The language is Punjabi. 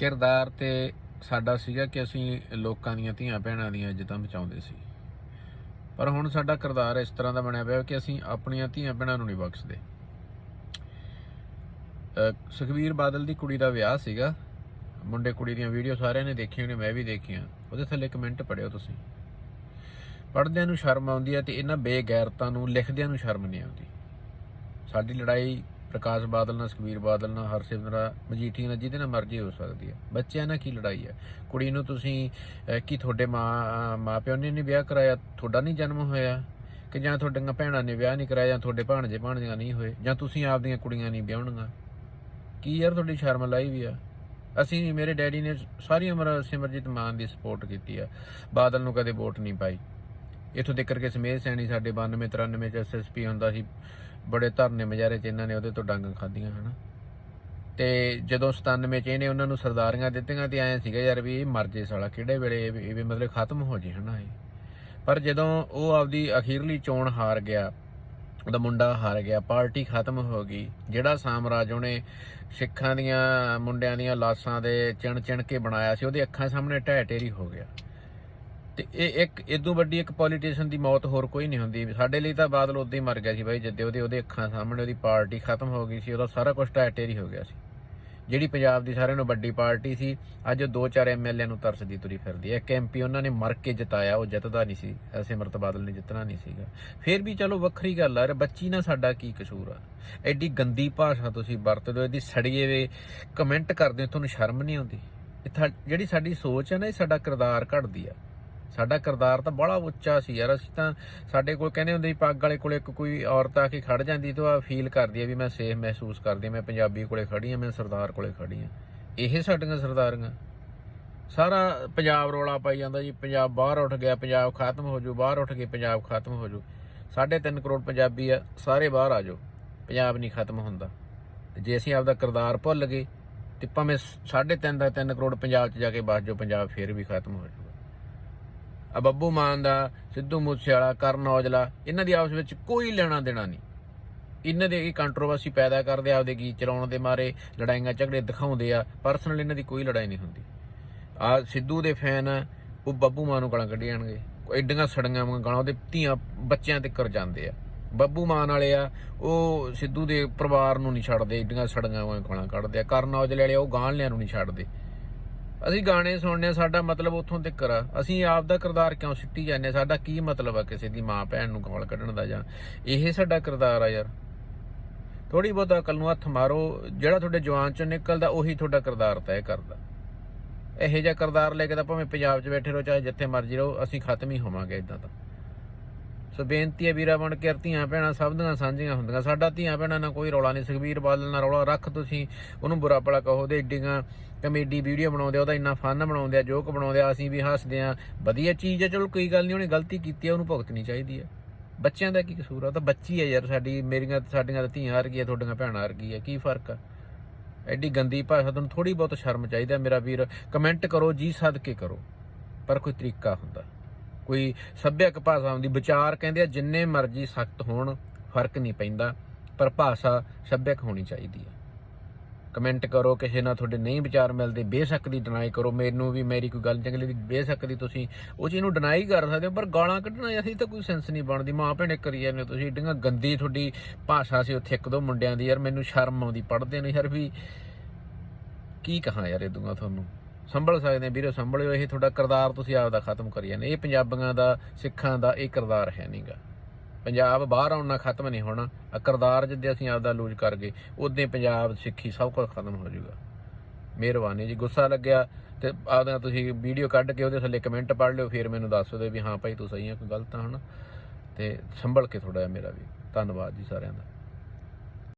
ਕਿਰਦਾਰ ਤੇ ਸਾਡਾ ਸੀਗਾ ਕਿ ਅਸੀਂ ਲੋਕਾਂ ਦੀਆਂ ਧੀਆਂ ਭੈਣਾਂ ਦੀਆਂ ਇੱਜ਼ਤਾਂ ਬਚਾਉਂਦੇ ਸੀ। ਪਰ ਹੁਣ ਸਾਡਾ ਕਿਰਦਾਰ ਇਸ ਤਰ੍ਹਾਂ ਦਾ ਬਣਿਆ ਪਿਆ ਕਿ ਅਸੀਂ ਆਪਣੀਆਂ ਧੀਆਂ ਭੈਣਾਂ ਨੂੰ ਨਹੀਂ ਬਖਸ਼ਦੇ। ਅਹ ਸੁਖਬੀਰ ਬਾਦਲ ਦੀ ਕੁੜੀ ਦਾ ਵਿਆਹ ਸੀਗਾ। ਮੁੰਡੇ ਕੁੜੀ ਦੀਆਂ ਵੀਡੀਓ ਸਾਰਿਆਂ ਨੇ ਦੇਖੀਆਂ ਨੇ ਮੈਂ ਵੀ ਦੇਖੀਆਂ। ਉਹਦੇ ਥੱਲੇ ਕਮੈਂਟ ਪੜਿਓ ਤੁਸੀਂ। ਪੜਦਿਆਂ ਨੂੰ ਸ਼ਰਮ ਆਉਂਦੀ ਹੈ ਤੇ ਇਹਨਾਂ ਬੇਗੈਰਤਾਂ ਨੂੰ, ਲਿਖਦਿਆਂ ਨੂੰ ਸ਼ਰਮ ਨਹੀਂ ਆਉਂਦੀ। ਸਾਡੀ ਲੜਾਈ ਪ੍ਰਕਾਸ਼ ਬਾਦਲ ਨਾਲ, ਸੁਖਬੀਰ ਬਾਦਲ ਨਾਲ ਹਰਸਿਮਰਾ ਮਜੀਠੀ ਨਾਲ, ਜਿਹਦੇ ਨਾਲ ਮਰਜ਼ੀ ਹੋ ਸਕਦੀ ਹੈ। ਬੱਚਿਆਂ ਨਾਲ ਕੀ ਲੜਾਈ ਹੈ? ਕੁੜੀ ਨੂੰ ਤੁਸੀਂ ਕੀ ਤੁਹਾਡੇ ਮਾਂ ਮਾਪਿਓ ਨੇ ਨਹੀਂ ਵਿਆਹ ਕਰਾਇਆ? ਤੁਹਾਡਾ ਨਹੀਂ ਜਨਮ ਹੋਇਆ? ਕਿ ਜਾਂ ਤੁਹਾਡੀਆਂ ਭੈਣਾਂ ਨੇ ਵਿਆਹ ਨਹੀਂ ਕਰਾਇਆ, ਜਾਂ ਤੁਹਾਡੇ ਭਾਣਜੇ ਭਾਣਜੀਆਂ ਨਹੀਂ ਹੋਏ, ਜਾਂ ਤੁਸੀਂ ਆਪਦੀਆਂ ਕੁੜੀਆਂ ਨਹੀਂ ਵਿਆਹਣੀਆਂ? ਕੀ ਯਾਰ, ਤੁਹਾਡੀ ਸ਼ਰਮ ਲਾਈ ਵੀ ਆ? ਅਸੀਂ ਮੇਰੇ ਡੈਡੀ ਨੇ ਸਾਰੀ ਉਮਰ ਸਿਮਰਜੀਤ ਮਾਨ ਦੀ ਸਪੋਰਟ ਕੀਤੀ ਆ। ਬਾਦਲ ਨੂੰ ਕਦੇ ਵੋਟ ਨਹੀਂ ਪਾਈ। ਇਥੋਂ ਤੱਕ ਕਿ ਸਮੇਤ ਸੈਣੀ ਸਾਡੇ 92 93 ਚ ਐਸਐਸਪੀ ਹੁੰਦਾ ਸੀ। ਬੜੇ ਧਰਨੇ ਮਜਾਰੇ ਚ ਇਹਨਾਂ ਨੇ ਉਹਦੇ ਤੋਂ ਡੰਗ ਖਾਧੀਆਂ, ਹਨਾ। ਤੇ ਜਦੋਂ 97 ਚ ਇਹਨੇ ਉਹਨਾਂ ਨੂੰ ਸਰਦਾਰੀਆਂ ਦਿੱਤੀਆਂ ਤੇ ਆਏ ਸੀਗਾ ਯਾਰ ਵੀ ਇਹ ਮਰ ਜੇ ਸਾਲਾ, ਕਿਹੜੇ ਵੇਲੇ ਇਹ ਵੀ- ਮਤਲਬ ਖਤਮ ਹੋ ਜੇ, ਹਨਾ ਇਹ। ਪਰ ਜਦੋਂ ਉਹ ਆਪਦੀ ਅਖੀਰਲੀ ਚੋਣ ਹਾਰ ਗਿਆ, ਉਹਦਾ ਮੁੰਡਾ ਹਾਰ ਗਿਆ, ਪਾਰਟੀ ਖਤਮ ਹੋ ਗਈ, ਜਿਹੜਾ ਸਾਮਰਾਜ ਉਹਨੇ ਸਿੱਖਾਂ ਦੀਆਂ ਮੁੰਡਿਆਂ ਦੀਆਂ ਲਾਸ਼ਾਂ ਦੇ ਚਿਣ ਚਿਣ ਕੇ ਬਣਾਇਆ ਸੀ, ਉਹਦੇ ਅੱਖਾਂ ਸਾਹਮਣੇ ਢਹਿ ਢੇਰੀ ਹੋ ਗਿਆ। ਤੇ ਇਹ ਇੱਕ ਇਦੋਂ ਵੱਡੀ ਇੱਕ ਪੋਲੀਟੀਸ਼ੀਅਨ ਦੀ ਮੌਤ ਹੋਰ ਕੋਈ ਨਹੀਂ ਹੁੰਦੀ। ਸਾਡੇ ਲਈ ਤਾਂ ਬਾਦਲ ਉਦੋਂ ਹੀ ਮਰ ਗਿਆ ਸੀ ਬਾਈ, ਜਿੱਦੇ ਉਹਦੇ ਉਹਦੇ ਅੱਖਾਂ ਸਾਹਮਣੇ ਉਹਦੀ ਪਾਰਟੀ ਖਤਮ ਹੋ ਗਈ ਸੀ, ਉਹਦਾ ਸਾਰਾ ਕੁਝ ਢਹਿ ਹੋ ਗਿਆ ਸੀ। ਜਿਹੜੀ ਪੰਜਾਬ ਦੀ ਸਾਰਿਆਂ ਨੂੰ ਵੱਡੀ ਪਾਰਟੀ ਸੀ, ਅੱਜ ਦੋ ਚਾਰ ਐਮਐਲਏ ਨੂੰ ਤਰਸਦੀ ਤੁਰੀ ਫਿਰਦੀ ਹੈ। ਇੱਕ ਐਮਪੀ ਉਹਨਾਂ ਨੇ ਮਰ ਕੇ ਜਿਤਾਇਆ, ਉਹ ਜਿੱਤਦਾ ਨਹੀਂ ਸੀ। ਸਿਮਰਤ ਬਾਦਲ ਨੇ ਜਿੱਤਣਾ ਨਹੀਂ ਸੀਗਾ। ਫਿਰ ਵੀ ਚਲੋ ਵੱਖਰੀ ਗੱਲ ਆ, ਯਾਰ ਬੱਚੀ ਨਾਲ ਸਾਡਾ ਕੀ ਕਸੂਰ ਆ? ਐਡੀ ਗੰਦੀ ਭਾਸ਼ਾ ਤੁਸੀਂ ਵਰਤਦੇ ਹੋ ਇਹਦੀ ਸੜੀਏ ਵੇ ਕਮੈਂਟ ਕਰਦੇ ਤੁਹਾਨੂੰ ਸ਼ਰਮ ਨਹੀਂ ਆਉਂਦੀ? ਇਹ ਥਾ- ਜਿਹੜੀ ਸਾਡੀ ਸੋਚ ਹੈ ਨਾ, ਇਹ ਸਾਡਾ ਕਿਰਦਾਰ ਘੜਦੀ ਆ। ਸਾਡਾ ਕਿਰਦਾਰ ਤਾਂ ਬੜਾ ਉੱਚਾ ਸੀ ਯਾਰ, ਅਸੀਂ ਤਾਂ ਸਾਡੇ ਕੋਲ ਕਹਿੰਦੇ ਹੁੰਦੇ ਸੀ, ਪੱਗ ਵਾਲੇ ਕੋਲੇ ਇੱਕ ਕੋਈ ਔਰਤ ਆ ਕੇ ਖੜ ਜਾਂਦੀ ਤਾਂ ਫੀਲ ਕਰਦੀ ਆ ਵੀ ਮੈਂ ਸੇਫ ਮਹਿਸੂਸ ਕਰਦੀ ਆ, ਮੈਂ ਪੰਜਾਬੀ ਕੋਲੇ ਖੜੀ ਆ, ਮੈਂ ਸਰਦਾਰ ਕੋਲੇ ਖੜੀ ਆ। ਇਹ ਸਾਡੀਆਂ ਸਰਦਾਰੀਆਂ। ਸਾਰਾ ਪੰਜਾਬ ਰੋਲਾ ਪਾਈ ਜਾਂਦਾ ਜੀ, ਪੰਜਾਬ ਬਾਹਰ ਉੱਠ ਗਿਆ, ਪੰਜਾਬ ਖਤਮ ਹੋ ਜੂ, ਬਾਹਰ ਉੱਠ ਕੇ ਪੰਜਾਬ ਖਤਮ ਹੋ ਜੂ। 3.5 ਕਰੋੜ ਪੰਜਾਬੀ ਆ, ਸਾਰੇ ਬਾਹਰ ਆ ਜਾਓ, ਪੰਜਾਬ ਨਹੀਂ ਖਤਮ ਹੁੰਦਾ। ਜੇ ਅਸੀਂ ਆਪਦਾ ਕਿਰਦਾਰ ਭੁੱਲ ਗਏ, ਤੇ ਭਾਵੇਂ 3.5 ਦਾ 3 ਕਰੋੜ ਪੰਜਾਬ 'ਚ ਜਾ ਕੇ ਬਸ ਜਾਓ, ਪੰਜਾਬ ਫੇਰ ਵੀ ਖਤਮ ਹੋ ਜਾਊਗਾ ਬੱਬੂ ਮਾਨ ਦਾ, ਸਿੱਧੂ ਮੂਸੇਵਾਲਾ, ਕਰਨ ਔਜਲਾ, ਇਹਨਾਂ ਦੀ ਆਪਸ ਵਿੱਚ ਕੋਈ ਲੈਣਾ ਦੇਣਾ ਨਹੀਂ। ਇਹਨਾਂ ਦੇ ਇਹ ਕੰਟਰੋਵਰਸੀ ਪੈਦਾ ਕਰਦੇ ਆਪਦੇ ਗੀਤ ਚਲਾਉਣ ਦੇ ਮਾਰੇ, ਲੜਾਈਆਂ ਝਗੜੇ ਦਿਖਾਉਂਦੇ ਆ ਪਰਸਨਲ ਇਹਨਾਂ ਦੀ ਕੋਈ ਲੜਾਈ ਨਹੀਂ ਹੁੰਦੀ। ਆ ਸਿੱਧੂ ਦੇ ਫੈਨ ਉਹ ਬੱਬੂ ਮਾਨ ਨੂੰ ਗਾਲਾਂ ਕੱਢੀ ਜਾਣਗੇ। ਐਡੀਆਂ ਸੜੀਆਂ ਵਾਂਗ ਗਾਲਾਂ, ਉਹਦੇ ਧੀਆਂ ਬੱਚਿਆਂ ਤੇ ਕਰ ਜਾਂਦੇ ਆ। ਬੱਬੂ ਮਾਨ ਵਾਲੇ ਆ, ਉਹ ਸਿੱਧੂ ਦੇ ਪਰਿਵਾਰ ਨੂੰ ਨਹੀਂ ਛੱਡਦੇ, ਐਡੀਆਂ ਸੜੀਆਂ ਵਾਂਗ ਗਾਲਾਂ ਕੱਢਦੇ ਆ। ਕਰਨ ਔਜਲੇ ਵਾਲੇ ਉਹ ਗਾਣਲਿਆਂ ਨੂੰ ਨਹੀਂ ਛੱਡਦੇ। ਅਸੀਂ ਗਾਣੇ ਸੁਣਨੇ ਆ, ਸਾਡਾ ਮਤਲਬ ਉੱਥੋਂ ਤੱਕ ਆ। ਅਸੀਂ ਆਪ ਦਾ ਕਿਰਦਾਰ ਕਿਉਂ ਸਿੱਟੀ ਜਾਂਦੇ ਆ? ਸਾਡਾ ਕੀ ਮਤਲਬ ਆ ਕਿਸੇ ਦੀ ਮਾਂ ਭੈਣ ਨੂੰ ਗਾਲ ਕੱਢਣ ਦਾ ਜਾਂ ਇਹ ਸਾਡਾ ਕਿਰਦਾਰ ਆ ਯਾਰ। ਥੋੜੀ ਬਹੁਤਾ ਅਕਲ ਨੂੰ ਹੱਥ ਮਾਰੋ ਜਿਹੜਾ ਤੁਹਾਡੇ ਜਵਾਨ ਚੋਂ ਨਿਕਲਦਾ ਉਹੀ ਤੁਹਾਡਾ ਕਿਰਦਾਰ ਤੈਅ ਕਰਦਾ। ਇਹੋ ਜਿਹਾ ਕਿਰਦਾਰ ਲੈ ਕੇ ਤਾਂ ਭਾਵੇਂ ਪੰਜਾਬ 'ਚ ਬੈਠੇ ਰਹੋ ਚਾਹੇ ਜਿੱਥੇ ਮਰਜ਼ੀ ਰਹੋ ਅਸੀਂ ਖਤਮ ਹੀ ਹੋਵਾਂਗੇ ਇਦਾਂ ਤਾਂ। ਸੋ ਬੇਨਤੀ ਹੈ ਵੀਰਾ ਬਣ ਕੇ ਧੀਆਂ ਭੈਣਾਂ ਸਭ ਦੀਆਂ ਸਾਂਝੀਆਂ ਹੁੰਦੀਆਂ। ਸਾਡਾ ਧੀਆਂ ਭੈਣਾਂ ਨਾਲ ਕੋਈ ਰੌਲਾ ਨਹੀਂ, ਸੁਖਬੀਰ ਬਾਦਲ ਨਾਲ ਰੌਲਾ ਰੱਖ ਤੁਸੀਂ, ਉਹਨੂੰ ਬੁਰਾ ਭਲਾ ਕਹੋ, ਉਹਦੇ ਏਡੀਆਂ ਕਮੇਡੀ ਵੀਡੀਓ ਬਣਾਉਂਦੇ ਉਹਦਾ ਇੰਨਾ ਫਨ ਬਣਾਉਂਦੇ ਆ, ਜੋਕ ਬਣਾਉਂਦੇ ਆ, ਅਸੀਂ ਵੀ ਹੱਸਦੇ ਆ। ਵਧੀਆ ਚੀਜ਼ ਹੈ ਚਲੋ ਕੋਈ ਗੱਲ ਨਹੀਂ, ਉਹਨੇ ਗਲਤੀ ਕੀਤੀ ਹੈ ਉਹਨੂੰ ਭੁਗਤਣੀ ਚਾਹੀਦੀ ਹੈ ਬੱਚਿਆਂ ਦਾ ਕੀ ਕਸੂਰ ਆ? ਤਾਂ ਬੱਚੀ ਹੈ ਯਾਰ ਸਾਡੀ, ਮੇਰੀਆਂ, ਸਾਡੀਆਂ ਤਾਂ ਧੀਆਂ ਵਰਗੀ ਆ ਤੁਹਾਡੀਆਂ ਭੈਣਾਂ ਵਰਗੀ ਆ ਕੀ ਫ਼ਰਕ ਆ? ਐਡੀ ਗੰਦੀ ਭਾਸ਼ਾ, ਤੁਹਾਨੂੰ ਥੋੜੀ ਬਹੁਤ ਸ਼ਰਮ ਚਾਹੀਦਾ ਮੇਰਾ ਵੀਰ। ਕਮੈਂਟ ਕਰੋ, ਜੀ ਸਦਕੇ ਕਰੋ, ਪਰ ਕੋਈ ਤਰੀਕਾ ਹੁੰਦਾ। ਕੋਈ ਸੱਭਿਅਕ ਭਾਸ਼ਾ ਹੁੰਦੀ ਵਿਚਾਰ ਕਹਿੰਦੇ ਆ, ਜਿੰਨੇ ਮਰਜ਼ੀ ਸਖਤ ਹੋਣ, ਫ਼ਰਕ ਨਹੀਂ ਪੈਂਦਾ, ਪਰ ਭਾਸ਼ਾ ਸੱਭਿਅਕ ਹੋਣੀ ਚਾਹੀਦੀ ਹੈ ਕਮੈਂਟ ਕਰੋ, ਕਿਸੇ ਨਾਲ ਤੁਹਾਡੇ ਨਹੀਂ ਵਿਚਾਰ ਮਿਲਦੇ, ਬੇਸ਼ੱਕ ਦੀ ਡਿਨਾਈ ਕਰੋ। ਮੈਨੂੰ ਵੀ, ਮੇਰੀ ਕੋਈ ਗੱਲ ਚੰਗੀ ਦੀ ਬੇਸ਼ੱਕ ਦੀ ਤੁਸੀਂ ਉਹ ਚੀਜ਼ ਨੂੰ ਡਿਨਾਈ ਕਰ ਸਕਦੇ ਹੋ, ਪਰ ਗਾਲਾਂ ਕੱਢਣਾ ਅਸੀਂ ਤਾਂ ਕੋਈ ਸੈਂਸ ਨਹੀਂ ਬਣਦੀ। ਮਾਂ ਭੈਣੇ ਕਰੀ ਜਾਂਦੇ ਹੋ ਤੁਸੀਂ, ਏਡੀਆਂ ਗੰਦੀ ਤੁਹਾਡੀ ਭਾਸ਼ਾ ਸੀ ਉੱਥੇ ਇੱਕ ਦੋ ਮੁੰਡਿਆਂ ਦੀ, ਯਾਰ ਮੈਨੂੰ ਸ਼ਰਮ ਆਉਂਦੀ ਪੜਦੇ ਨੇ ਯਾਰ ਵੀ। ਕੀ ਕਹਾਂ ਯਾਰ ਇਹ ਦੂੰਗਾ ਤੁਹਾਨੂੰ? ਸੰਭਲ ਸਕਦੇ ਆ ਵੀਰੋ, ਸੰਭਲਿਓ, ਇਹ ਤੁਹਾਡਾ ਕਿਰਦਾਰ ਤੁਸੀਂ ਆਪਦਾ ਖਤਮ ਕਰੀ ਜਾਂਦੇ ਇਹ ਪੰਜਾਬੀਆਂ ਦਾ, ਸਿੱਖਾਂ ਦਾ ਇਹ ਕਿਰਦਾਰ ਹੈ ਨਹੀਂਗਾ ਪੰਜਾਬ ਬਾਹਰ ਆਉਣਾ ਖਤਮ ਨਹੀਂ ਹੋਣਾ। ਆ ਕਿਰਦਾਰ ਜਿੱਦੇ ਅਸੀਂ ਆਪਦਾ ਲੂਜ਼ ਕਰ ਗਏ ਉਦੋਂ ਪੰਜਾਬ ਸਿੱਖੀ ਸਭ ਕੁਝ ਖਤਮ ਹੋ ਜਾਊਗਾ। ਮਿਹਰਬਾਨੀ ਜੀ, ਗੁੱਸਾ ਲੱਗਿਆ ਤੇ ਆਪਦਾ ਤੁਸੀਂ ਵੀਡੀਓ ਕੱਢ ਕੇ ਉਹਦੇ ਥੱਲੇ ਕਮੈਂਟ ਪੜ੍ਹ ਲਿਓ, ਫਿਰ ਮੈਨੂੰ ਦੱਸ ਦਿਓ ਵੀ ਹਾਂ ਭਾਈ ਤੂੰ ਸਹੀ ਆ, ਕੋਈ ਗਲਤ ਆ ਹਨਾ ਤੇ ਸੰਭਲ ਕੇ ਥੋੜਾ ਜਿਹਾ ਮੇਰਾ ਵੀ। ਧੰਨਵਾਦ ਜੀ ਸਾਰਿਆਂ ਦਾ।